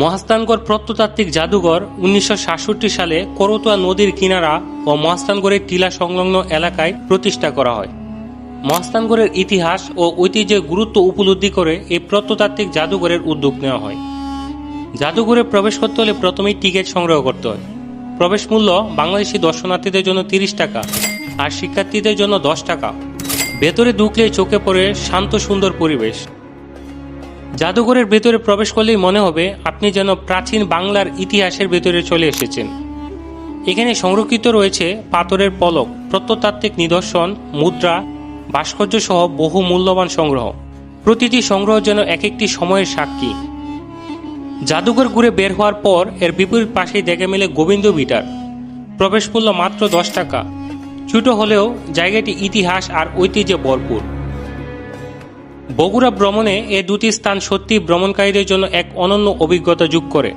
মহাস্থানগড় প্রত্নতাত্ত্বিক জাদুঘর উনিশশো সাতষট্টি সালে করতোয়া নদীর কিনারা ও মহাস্থানগড়ের টিলা সংলগ্ন এলাকায় প্রতিষ্ঠা করা হয়। মহাস্থানগড়ের ইতিহাস ও ঐতিহ্যের গুরুত্ব উপলব্ধি করে এই প্রত্নতাত্ত্বিক জাদুঘরের উদ্যোগ নেওয়া হয়। জাদুঘরে প্রবেশ করতে হলে প্রথমেই টিকিট সংগ্রহ করতে হয়। প্রবেশ মূল্য বাংলাদেশি দর্শনার্থীদের জন্য তিরিশ টাকা আর শিক্ষার্থীদের জন্য দশ টাকা। ভেতরে ঢুকলে চোখে পড়ে শান্ত সুন্দর পরিবেশ। জাদুঘরের ভেতরে প্রবেশ করলেই মনে হবে আপনি যেন প্রাচীন বাংলার ইতিহাসের ভেতরে চলে এসেছেন। এখানে সংরক্ষিত রয়েছে পাথরের পলক, প্রত্নতাত্ত্বিক নিদর্শন, মুদ্রা ভাস্কর্য সহ বহু মূল্যবান সংগ্রহ। প্রতিটি সংগ্রহ যেন এক একটি সময়ের সাক্ষী। জাদুঘর ঘুরে বের হওয়ার পর এর বিপরীত পাশেই দেখে মিলে গোবিন্দ বিটার প্রবেশ মূল্য মাত্র দশ টাকা। ছোট হলেও জায়গাটি ইতিহাস আর ঐতিহ্যে ভরপুর। বগুড়া ভ্রমণে এ দুটি স্থান সত্যি ভ্রমণকারীদের জন্য এক অনন্য অভিজ্ঞতা যোগ করে।